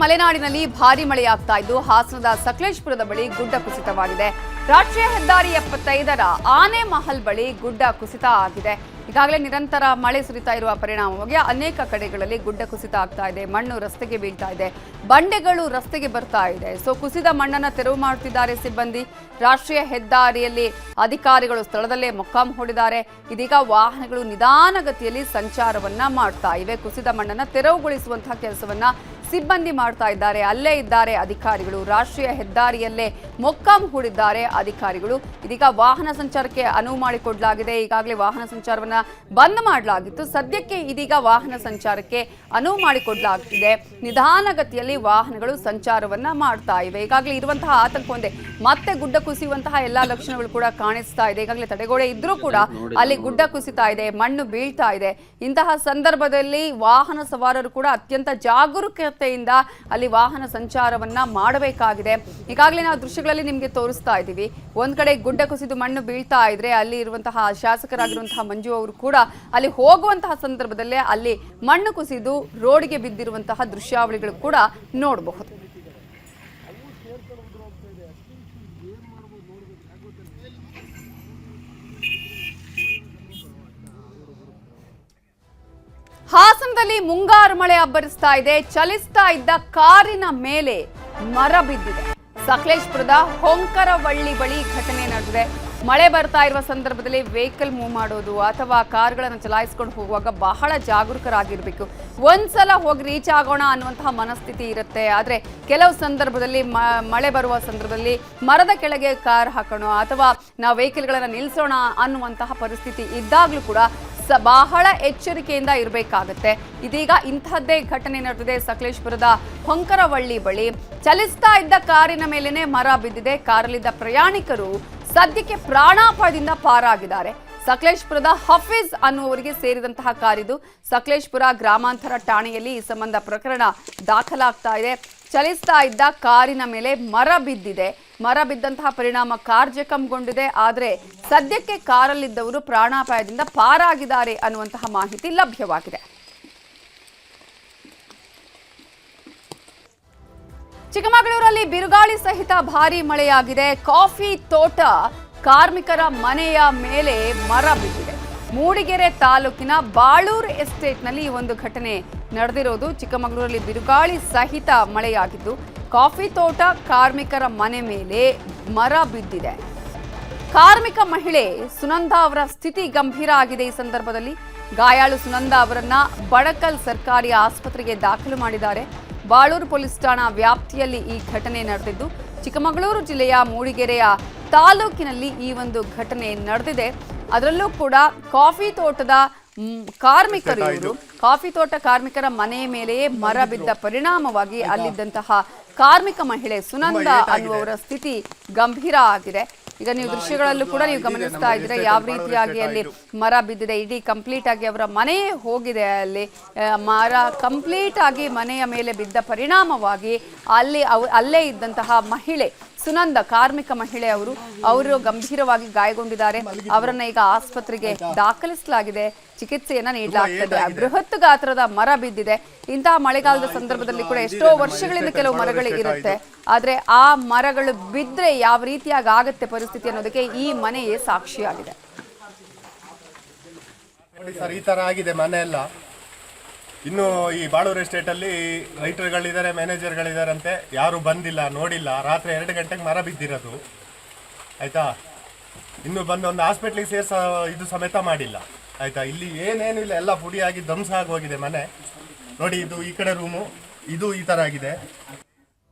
ಮಲೆನಾಡಿನಲ್ಲಿ ಭಾರಿ ಮಳೆಯಾಗ್ತಾ ಇದ್ದು ಹಾಸನದ ಸಕಲೇಶ್ಪುರದ ಬಳಿ ಗುಡ್ಡ ಕುಸಿತವಾಗಿದೆ. ರಾಷ್ಟ್ರೀಯ ಹೆದ್ದಾರಿ ಎಪ್ಪತ್ತೈದರ ಆನೆ ಮಹಲ್ ಬಳಿ ಗುಡ್ಡ ಕುಸಿತ ಆಗಿದೆ. ಈಗಾಗಲೇ ನಿರಂತರ ಮಳೆ ಸುರಿತಾ ಇರುವ ಪರಿಣಾಮವಾಗಿ ಅನೇಕ ಕಡೆಗಳಲ್ಲಿ ಗುಡ್ಡ ಕುಸಿತ ಆಗ್ತಾ ಇದೆ. ಮಣ್ಣು ರಸ್ತೆಗೆ ಬೀಳ್ತಾ ಇದೆ. ಬಂಡೆಗಳು ರಸ್ತೆಗೆ ಬರ್ತಾ ಇದೆ. ಸೊ, ಕುಸಿದ ಮಣ್ಣನ್ನ ತೆರವು ಮಾಡುತ್ತಿದ್ದಾರೆ ಸಿಬ್ಬಂದಿ. ರಾಷ್ಟ್ರೀಯ ಹೆದ್ದಾರಿಯಲ್ಲಿ ಅಧಿಕಾರಿಗಳು ಸ್ಥಳದಲ್ಲೇ ಮೊಕ್ಕಾಂ ಹೂಡಿದ್ದಾರೆ. ಇದೀಗ ವಾಹನಗಳು ನಿಧಾನಗತಿಯಲ್ಲಿ ಸಂಚಾರವನ್ನ ಮಾಡ್ತಾ ಇವೆ. ಕುಸಿದ ಮಣ್ಣನ್ನ ತೆರವುಗೊಳಿಸುವಂತಹ ಕೆಲಸವನ್ನ ಸಿಬ್ಬಂದಿ ಮಾಡ್ತಾ ಇದ್ದಾರೆ. ಅಲ್ಲೇ ಇದ್ದಾರೆ ಅಧಿಕಾರಿಗಳು. ರಾಷ್ಟ್ರೀಯ ಹೆದ್ದಾರಿಯಲ್ಲೇ ಮೊಕ್ಕಾಂ ಹೂಡಿದ್ದಾರೆ ಅಧಿಕಾರಿಗಳು. ಇದೀಗ ವಾಹನ ಸಂಚಾರಕ್ಕೆ ಅನುವು ಮಾಡಿಕೊಡಲಾಗಿದೆ. ಈಗಾಗಲೇ ವಾಹನ ಸಂಚಾರವನ್ನ ಬಂದ್ ಮಾಡಲಾಗಿತ್ತು. ಸದ್ಯಕ್ಕೆ ಇದೀಗ ವಾಹನ ಸಂಚಾರಕ್ಕೆ ಅನುವು ಮಾಡಿಕೊಡಲಾಗುತ್ತಿದೆ ನಿಧಾನಗತಿಯಲ್ಲಿ ವಾಹನಗಳು ಸಂಚಾರವನ್ನ ಮಾಡ್ತಾ ಇವೆ. ಈಗಾಗಲೇ ಇರುವಂತಹ ಆತಂಕ ಒಂದೇ. ಮತ್ತೆ ಗುಡ್ಡ ಕುಸಿಯುವಂತಹ ಎಲ್ಲಾ ಲಕ್ಷಣಗಳು ಕೂಡ ಕಾಣಿಸ್ತಾ ಇದೆ. ಈಗಾಗಲೇ ತಡೆಗೋಡೆ ಇದ್ರೂ ಕೂಡ ಅಲ್ಲಿ ಗುಡ್ಡ ಕುಸಿತಾ ಇದೆ. ಮಣ್ಣು ಬೀಳ್ತಾ ಇದೆ. ಇಂತಹ ಸಂದರ್ಭದಲ್ಲಿ ವಾಹನ ಸವಾರರು ಕೂಡ ಅತ್ಯಂತ ಜಾಗರೂಕತೆಯಿಂದ ಅಲ್ಲಿ ವಾಹನ ಸಂಚಾರವನ್ನ ಮಾಡಬೇಕಾಗಿದೆ. ಈಗಾಗಲೇ ನಾವು ದೃಶ್ಯಗಳಲ್ಲಿ ನಿಮಗೆ ತೋರಿಸ್ತಾ ಇದ್ದೀವಿ. ಒಂದ್ ಕಡೆ ಗುಡ್ಡ ಕುಸಿದು ಮಣ್ಣು ಬೀಳ್ತಾ ಇದ್ರೆ ಅಲ್ಲಿ ಇರುವಂತಹ ಶಾಸಕರಾಗಿರುವಂತಹ ಮಂಜು ಅವರು ಕೂಡ ಅಲ್ಲಿ ಹೋಗುವಂತಹ ಸಂದರ್ಭದಲ್ಲೇ ಅಲ್ಲಿ ಮಣ್ಣು ಕುಸಿದು ರೋಡ್ಗೆ ಬಿದ್ದಿರುವಂತಹ ದೃಶ್ಯಾವಳಿಗಳು ಕೂಡ ನೋಡಬಹುದು. ಹಾಸನದಲ್ಲಿ ಮುಂಗಾರು ಮಳೆ ಅಬ್ಬರಿಸ್ತಾ ಇದೆ. ಚಲಿಸ್ತಾ ಇದ್ದ ಕಾರಿನ ಮೇಲೆ ಮರ ಬಿದ್ದಿದೆ. ಸಕಲೇಶ್ಪುರದ ಹೊಂಕರವಳ್ಳಿ ಬಳಿ ಘಟನೆ ನಡೆದಿದೆ. ಮಳೆ ಬರ್ತಾ ಇರುವ ಸಂದರ್ಭದಲ್ಲಿ ವೆಹಿಕಲ್ ಮೂವ್ ಮಾಡೋದು ಅಥವಾ ಕಾರ್ಗಳನ್ನು ಚಲಾಯಿಸ್ಕೊಂಡು ಹೋಗುವಾಗ ಬಹಳ ಜಾಗರೂಕರಾಗಿರ್ಬೇಕು. ಒಂದ್ಸಲ ಹೋಗಿ ರೀಚ್ ಆಗೋಣ ಅನ್ನುವಂತಹ ಮನಸ್ಥಿತಿ ಇರುತ್ತೆ. ಆದ್ರೆ ಕೆಲವು ಸಂದರ್ಭದಲ್ಲಿ ಮಳೆ ಬರುವ ಸಂದರ್ಭದಲ್ಲಿ ಮರದ ಕೆಳಗೆ ಕಾರ್ ಹಾಕೋಣ ಅಥವಾ ನಾವು ವೆಹಿಕಲ್ಗಳನ್ನು ನಿಲ್ಲಿಸೋಣ ಅನ್ನುವಂತಹ ಪರಿಸ್ಥಿತಿ ಇದ್ದಾಗಲೂ ಕೂಡ ಬಹಳ ಎಚ್ಚರಿಕೆಯಿಂದ ಇರಬೇಕಾಗತ್ತೆ. ಇದೀಗ ಇಂತಹದ್ದೇ ಘಟನೆ ನಡೆದಿದೆ ಸಕಲೇಶ್ಪುರದ ಹೊಂಕರವಳ್ಳಿ ಬಳಿ. ಚಲಿಸ್ತಾ ಇದ್ದ ಕಾರಿನ ಮೇಲೇನೆ ಮರ ಬಿದ್ದಿದೆ. ಕಾರಲ್ಲಿದ್ದ ಪ್ರಯಾಣಿಕರು ಸದ್ಯಕ್ಕೆ ಪ್ರಾಣಾಪಾಯದಿಂದ ಪಾರಾಗಿದ್ದಾರೆ. ಸಕಲೇಶ್ಪುರದ ಹಫೀಜ್ ಅನ್ನುವರಿಗೆ ಸೇರಿದಂತಹ ಕಾರಿದು ಸಕಲೇಶ್ಪುರ ಗ್ರಾಮಾಂತರ ಠಾಣೆಯಲ್ಲಿ ಈ ಸಂಬಂಧ ಪ್ರಕರಣ ದಾಖಲಾಗ್ತಾ ಇದೆ. ಚಲಿಸ್ತಾ ಇದ್ದ ಕಾರಿನ ಮೇಲೆ ಮರ ಬಿದ್ದಿದೆ. ಮರ ಬಿದ್ದಂತಹ ಪರಿಣಾಮ ಕಾರ್ ಜಖಂಗೊಂಡಿದೆ ಆದರೆ ಸದ್ಯಕ್ಕೆ ಕಾರಲ್ಲಿದ್ದವರು ಪ್ರಾಣಾಪಾಯದಿಂದ ಪಾರಾಗಿದ್ದಾರೆ ಅನ್ನುವಂತಹ ಮಾಹಿತಿ ಲಭ್ಯವಾಗಿದೆ. ಚಿಕ್ಕಮಗಳೂರಲ್ಲಿ ಬಿರುಗಾಳಿ ಸಹಿತ ಭಾರಿ ಮಳೆಯಾಗಿದೆ. ಕಾಫಿ ತೋಟ ಕಾರ್ಮಿಕರ ಮನೆಯ ಮೇಲೆ ಮರ ಬಿದ್ದಿದೆ. ಮೂಡಿಗೆರೆ ತಾಲೂಕಿನ ಬಾಳೂರು ಎಸ್ಟೇಟ್ನಲ್ಲಿ ಈ ಒಂದು ಘಟನೆ ನಡೆದಿರೋದು ಚಿಕ್ಕಮಗಳೂರಲ್ಲಿ ಬಿರುಗಾಳಿ ಸಹಿತ ಮಳೆಯಾಗಿದ್ದು ಕಾಫಿ ತೋಟ ಕಾರ್ಮಿಕರ ಮನೆ ಮೇಲೆ ಮರ ಬಿದ್ದಿದೆ. ಕಾರ್ಮಿಕ ಮಹಿಳೆ ಸುನಂದಾ ಅವರ ಸ್ಥಿತಿ ಗಂಭೀರ ಆಗಿದೆ. ಈ ಸಂದರ್ಭದಲ್ಲಿ ಗಾಯಾಳು ಸುನಂದಾ ಅವರನ್ನ ಬಡಕಲ್ ಸರ್ಕಾರಿ ಆಸ್ಪತ್ರೆಗೆ ದಾಖಲು ಮಾಡಿದ್ದಾರೆ. ಬಾಳೂರು ಪೊಲೀಸ್ ಠಾಣಾ ವ್ಯಾಪ್ತಿಯಲ್ಲಿ ಈ ಘಟನೆ ನಡೆದಿದ್ದು, ಚಿಕ್ಕಮಗಳೂರು ಜಿಲ್ಲೆಯ ಮೂಡಿಗೆರೆಯ ತಾಲೂಕಿನಲ್ಲಿ ಈ ಒಂದು ಘಟನೆ ನಡೆದಿದೆ. ಅದರಲ್ಲೂ ಕೂಡ ಕಾಫಿ ತೋಟದ ಕಾರ್ಮಿಕರು ಕಾಫಿ ತೋಟ ಕಾರ್ಮಿಕರ ಮನೆಯ ಮೇಲೆಯೇ ಮರ ಬಿದ್ದ ಪರಿಣಾಮವಾಗಿ ಅಲ್ಲಿದ್ದಂತಹ ಕಾರ್ಮಿಕ ಮಹಿಳೆ ಸುನಂದ ಅನ್ನುವವರ ಸ್ಥಿತಿ ಗಂಭೀರ ಆಗಿದೆ. ಈಗ ನೀವು ದೃಶ್ಯಗಳಲ್ಲೂ ಕೂಡ ನೀವು ಗಮನಿಸ್ತಾ ಇದ್ರೆ ಯಾವ ರೀತಿಯಾಗಿ ಅಲ್ಲಿ ಮರ ಬಿದ್ದಿದೆ ಇಡೀ ಕಂಪ್ಲೀಟ್ ಆಗಿ ಅವರ ಮನೆಯೇ ಹೋಗಿದೆ ಅಲ್ಲಿ. ಮರ ಕಂಪ್ಲೀಟ್ ಆಗಿ ಮನೆಯ ಮೇಲೆ ಬಿದ್ದ ಪರಿಣಾಮವಾಗಿ ಅಲ್ಲಿ ಅವ್- ಅಲ್ಲೇ ಇದ್ದಂತಹ ಮಹಿಳೆ ಸುನಂದ ಕಾರ್ಮಿಕ ಮಹಿಳೆ ಅವರು ಅವರು ಗಂಭೀರವಾಗಿ ಗಾಯಗೊಂಡಿದ್ದಾರೆ. ಅವರನ್ನ ಈಗ ಆಸ್ಪತ್ರೆಗೆ ದಾಖಲಿಸಲಾಗಿದೆ. ಚಿಕಿತ್ಸೆಯನ್ನ ನೀಡಲಾಗ್ತದೆ. ಬೃಹತ್ ಗಾತ್ರದ ಮರ ಬಿದ್ದಿದೆ. ಇಂತಹ ಮಳೆಗಾಲದ ಸಂದರ್ಭದಲ್ಲಿ ಕೂಡ ಎಷ್ಟೋ ವರ್ಷಗಳಿಂದ ಕೆಲವು ಮರಗಳು ಇರುತ್ತೆ. ಆದ್ರೆ ಆ ಮರಗಳು ಬಿದ್ರೆ ಯಾವ ರೀತಿಯಾಗಿ ಆಗತ್ತೆ ಪರಿಸ್ಥಿತಿ ಅನ್ನೋದಕ್ಕೆ ಈ ಮನೆಯೇ ಸಾಕ್ಷಿಯಾಗಿದೆ. ಈ ತರ ಆಗಿದೆ ಮನೆ ಎಲ್ಲ ಇನ್ನು ಈ ಬಾಳೂರು ಎಸ್ಟೇಟಲ್ಲಿ ರೈಟರ್ಗಳಿದ್ದಾರೆ ಮ್ಯಾನೇಜರ್ಗಳಿದ್ದಾರಂತೆ ಯಾರು ಬಂದಿಲ್ಲ, ನೋಡಿಲ್ಲ. ರಾತ್ರಿ ಎರಡು ಗಂಟೆಗೆ ಮರ ಬಿದ್ದಿರೋದು. ಆಯಿತಾ? ಇನ್ನು ಬಂದು ಒಂದು ಹಾಸ್ಪಿಟ್ಲಿಗೆ ಸೇರ್ಸ ಇದು ಸಮೇತ ಮಾಡಿಲ್ಲ. ಆಯಿತಾ? ಇಲ್ಲಿ ಏನೇನು ಇಲ್ಲ ಎಲ್ಲ ಪುಡಿಯಾಗಿ ಧ್ವಂಸ ಆಗಿ ಹೋಗಿದೆ ಮನೆ. ನೋಡಿ, ಇದು ಈ ಕಡೆ ರೂಮು ಇದು ಈ ಥರ ಆಗಿದೆ.